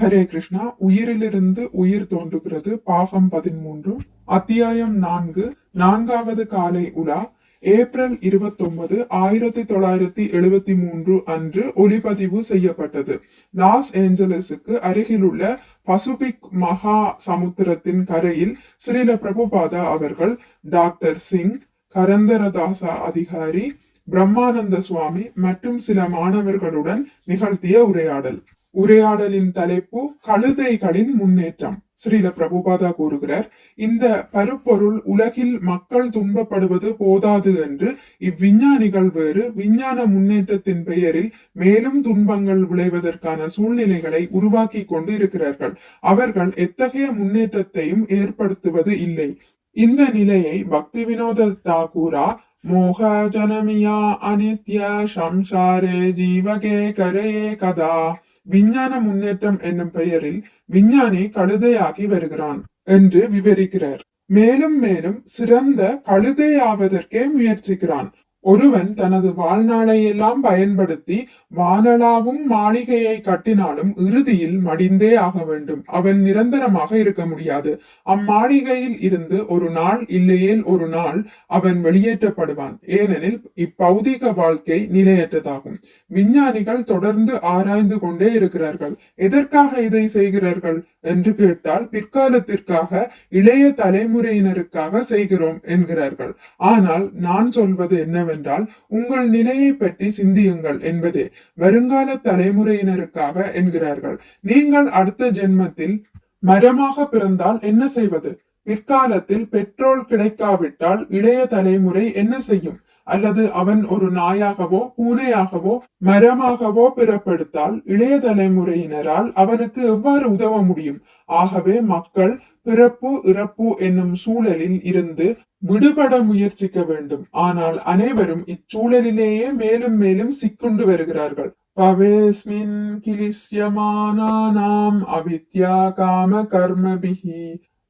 ஹரே கிருஷ்ணா உயிரிலிருந்து உயிர் தோன்றுகிறது. பாகம் பதிமூன்று அத்தியாயம் நான்கு நான்காவது காலை உலா ஏப்ரல் இருபத்தொன்பது ஆயிரத்தி தொள்ளாயிரத்தி எழுபத்தி மூன்று அன்று ஒளிப்பதிவு செய்யப்பட்டது. லாஸ் ஏஞ்சலஸுக்கு அருகிலுள்ள பசுபிக் மகா சமுத்திரத்தின் கரையில் ஸ்ரீல பிரபுபாதா அவர்கள் டாக்டர் சிங் கரந்தரதாசா அதிகாரி பிரம்மானந்த சுவாமி மற்றும் சில மாணவர்களுடன் நிகழ்த்திய உரையாடல். உரையாடலின் தலைப்பு கழுதைகளின் முன்னேற்றம். ஸ்ரீல பிரபுபாதா கூறுகிறார் இந்த பருப்பொருள் உலகில் மக்கள் துன்பப்படுவது போதாது என்று இவ்விஞ்ஞானிகள் வேறு விஞ்ஞான முன்னேற்றத்தின் பெயரில் மேலும் துன்பங்கள் விளைவதற்கான சூழ்நிலைகளை உருவாக்கி கொண்டு இருக்கிறார்கள். அவர்கள் எத்தகைய முன்னேற்றத்தையும் ஏற்படுத்துவது இல்லை. இந்த நிலையை பக்தி வினோத தாகூரா மோக ஜனமியா அனித்ய சம்சாரே ஜீவகே கரே கதா. விஞ்ஞான முன்னேற்றம் என்னும் பெயரில் விஞ்ஞானி கழுதையாகி வருகிறான் என்று விவரிக்கிறார். மேலும் மேலும் சிறந்த கழுதையாவதற்கே முயற்சிக்கிறான். ஒருவன் தனது வாழ்நாளையெல்லாம் பயன்படுத்தி வானலாவும் மாளிகையை கட்டினாலும் இறுதியில் மடிந்தே ஆக வேண்டும். அவன் நிரந்தரமாக இருக்க முடியாது. அம்மாளிகையில் இருந்து ஒரு நாள் இல்லையேல் ஒரு நாள் அவன் வெளியேற்றப்படுவான். ஏனெனில் இப்பௌதிக வாழ்க்கை நிலையற்றதாகும். விஞ்ஞானிகள் தொடர்ந்து ஆராய்ந்து கொண்டே இருக்கிறார்கள். எதற்காக இதை செய்கிறார்கள்? என்று கேட்டால் பிற்காலத்திற்காக இளைய தலைமுறையினருக்காக செய்கிறோம் என்கிறார்கள். ஆனால் நான் சொல்வது என்னவென்றால் உங்கள் நிலையை பற்றி சிந்தியுங்கள் என்பதே. வருங்கால தலைமுறையினருக்காக என்கிறார்கள். நீங்கள் அடுத்த ஜென்மத்தில் மரமாக பிறந்தால் என்ன செய்வது? பிற்காலத்தில் பெட்ரோல் கிடைக்காவிட்டால் இளைய தலைமுறை என்ன செய்யும்? அல்லது அவன் ஒரு நாயாகவோ பூனையாகவோ மரமாகவோ பிறப்பெடுத்தால் இளைய தலைமுறையினரால் அவனுக்கு எவ்வாறு உதவ முடியும்? ஆகவே மக்கள் பிறப்பு இறப்பு என்னும் சூழலில் இருந்து விடுபட முயற்சிக்க வேண்டும். ஆனால் அனைவரும் இச்சூழலிலேயே மேலும் மேலும் சிக்குண்டு வருகிறார்கள். பவேஸ்மின் கிலிஷ்யமானானாம் அவித்யா காம கர்மபிஹி.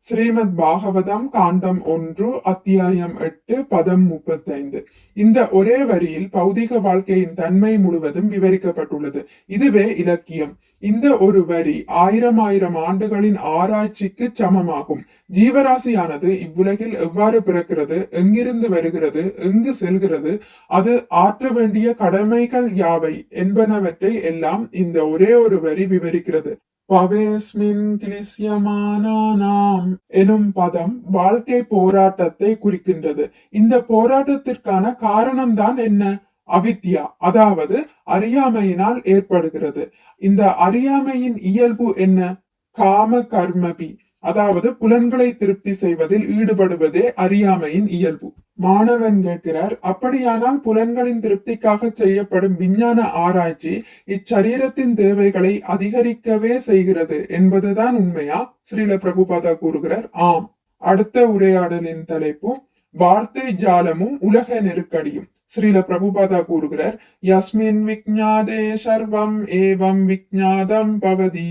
ஸ்ரீமத் பாகவதம் காண்டம் ஒன்று அத்தியாயம் எட்டு பதம் முப்பத்தைந்து. இந்த ஒரே வரியில் பௌதிக வாழ்க்கையின் தன்மை முழுவதும் விவரிக்கப்பட்டுள்ளது. இதுவே இலக்கியம். இந்த ஒரு வரி ஆயிரம் ஆயிரம் ஆண்டுகளின் ஆராய்ச்சிக்கு சமமாகும். ஜீவராசியானது இவ்வுலகில் எவ்வாறு பிறக்கிறது எங்கிருந்து வருகிறது எங்கு செல்கிறது அது ஆற்ற வேண்டிய கடமைகள் யாவை என்பனவற்றை எல்லாம் இந்த ஒரே ஒரு வரி விவரிக்கிறது. பவேஸ்மின் கிளிசியமானானாம் எனும் பதம் வாழ்க்கை போராட்டத்தை குறிக்கின்றது. இந்த போராட்டத்திற்கான காரணம்தான் என்ன? அவித்யா அதாவது அறியாமையினால் ஏற்படுகிறது. இந்த அறியாமையின் இயல்பு என்ன? காம கர்மபி. அதாவது புலன்களை திருப்தி செய்வதில் ஈடுபடுவதே அறியாமையின் இயல்பு. மாணவன் கேட்கிறார் அப்படியானால் புலன்களின் திருப்திக்காக செய்யப்படும் விஞ்ஞான ஆராய்ச்சி இச்சரீரத்தின் தேவைகளை அதிகரிக்கவே செய்கிறது என்பதுதான் உண்மையா? ஸ்ரீல பிரபுபாதா கூறுகிறார் ஆம். அடுத்த உரையாடலின் தலைப்பு வார்த்தை ஜாலமும் உலக நெருக்கடியும். ஸ்ரீல பிரபுபாதா கூறுகிறார் யஸ்மின் விக்ஞாதே சர்வம் ஏவம் விக்ஞாதம் பவதி.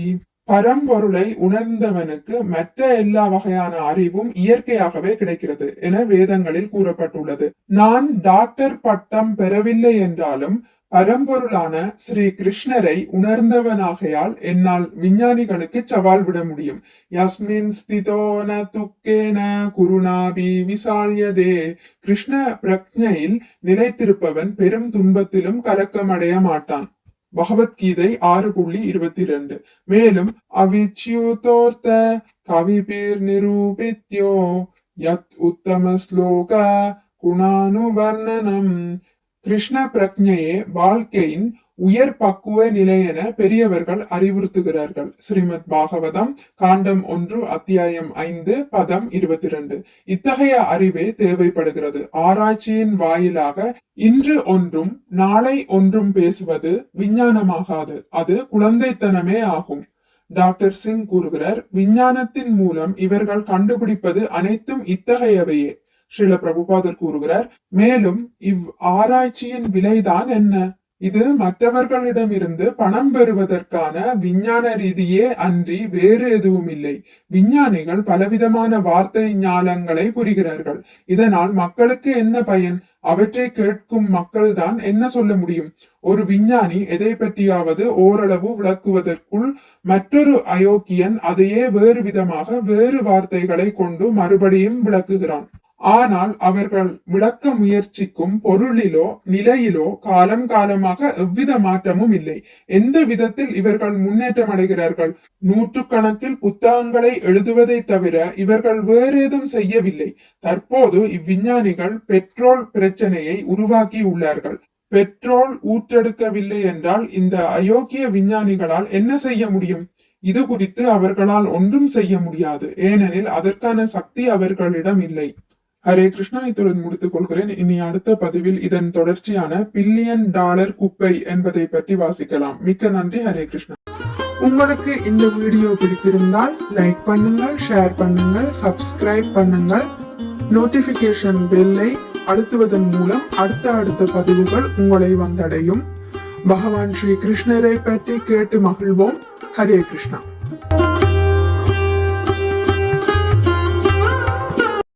பரம்பொருளை உணர்ந்தவனுக்கு மற்ற எல்லா வகையான அறிவும் இயற்கையாகவே கிடைக்கிறது என வேதங்களில் கூறப்பட்டுள்ளது. நான் டாக்டர் பட்டம் பெறவில்லை என்றாலும் பரம்பொருளான ஸ்ரீ கிருஷ்ணரை உணர்ந்தவனாகையால் என்னால் விஞ்ஞானிகளுக்கு சவால் விட முடியும். யஸ்மின் ஸ்திதோன துக்கேன குருணாபி விசால்யதே. கிருஷ்ண பிரக்ஞையில் நிலைத்திருப்பவன் பெரும் துன்பத்திலும் கலக்கமடைய மாட்டான். பகவத்கீதை ஆறு புள்ளி இருபத்தி ரெண்டு மேலும் அவிச்சியுதோர்த்த கவிபீர் நிரூபித்யோ யத் உத்தம ஸ்லோக குணானுவர்ணனம் கிருஷ்ண பிரக்ஞையே வாழ்க்கையின் உயர் பக்குவ நிலை என பெரியவர்கள் அறிவுறுத்துகிறார்கள். ஸ்ரீமத் பாகவதம் காண்டம் ஒன்று அத்தியாயம் ஐந்து பதம் இருபத்தி ரெண்டு இத்தகைய அறிவே தேவைப்படுகிறது. ஆராய்ச்சியின் வாயிலாக இன்று ஒன்றும் நாளை ஒன்றும் பேசுவது விஞ்ஞானமாகாது. அது குழந்தைத்தனமே ஆகும். டாக்டர் சிங் கூறுகிறார் விஞ்ஞானத்தின் மூலம் இவர்கள் கண்டுபிடிப்பது அனைத்தும் இத்தகையவையே. ஸ்ரீல பிரபுபாதர் கூறுகிறார் மேலும் இவ் ஆராய்ச்சியின் விலைதான் என்ன? இது மற்றவர்களிடமிருந்து பணம் பெறுவதற்கான விஞ்ஞான ரீதியே அன்றி வேறு எதுவும் இல்லை விஞ்ஞானிகள் பலவிதமான வார்த்தை ஞானங்களை புரிகிறார்கள். இதனால் மக்களுக்கு என்ன பயன்? அவற்றை கேட்கும் மக்கள்தான் என்ன சொல்ல முடியும்? ஒரு விஞ்ஞானி எதை பற்றியாவது ஓரளவு விளக்குவதற்குள் மற்றொரு அயோக்கியன் அதையே வேறு விதமாக வேறு வார்த்தைகளை கொண்டு மறுபடியும் விளக்குகிறான். ஆனால் அவர்கள் விளக்க முயற்சிக்கும் பொருளிலோ நிலையிலோ காலம் காலமாக எவ்வித மாற்றமும் இல்லை. எந்த விதத்தில் இவர்கள் முன்னேற்றம் அடைகிறார்கள்? நூற்றுக்கணக்கில் புத்தகங்களை எழுதுவதை தவிர இவர்கள் வேறேதும் செய்யவில்லை. தற்போது இவ்விஞ்ஞானிகள் பெட்ரோல் பிரச்சனையை உருவாக்கி உள்ளார்கள் பெட்ரோல் ஊற்றெடுக்கவில்லை என்றால் இந்த அயோக்கிய விஞ்ஞானிகளால் என்ன செய்ய முடியும்? இது குறித்து அவர்களால் ஒன்றும் செய்ய முடியாது. ஏனெனில் அதற்கான சக்தி அவர்களிடம் இல்லை. ஹரே கிருஷ்ணா இத்துடன் முடித்துக் கொள்கிறேன். இனி அடுத்த பதிவில் இதன் தொடர்ச்சியான பில்லியன் டாலர் குப்பை என்பதை பற்றி வாசிக்கலாம். மிக்க நன்றி ஹரே கிருஷ்ணா. உங்களுக்கு இந்த வீடியோ பிடித்திருந்தால் லைக் பண்ணுங்கள் ஷேர் பண்ணுங்கள் சப்ஸ்கிரைப் பண்ணுங்கள். நோட்டிபிகேஷன் பெல்லை அழுத்துவதன் மூலம் அடுத்த அடுத்த பதிவுகள் உங்களை வந்தடையும். பகவான் ஸ்ரீ கிருஷ்ணரை பற்றி கேட்டு மகிழ்வோம். ஹரே கிருஷ்ணா.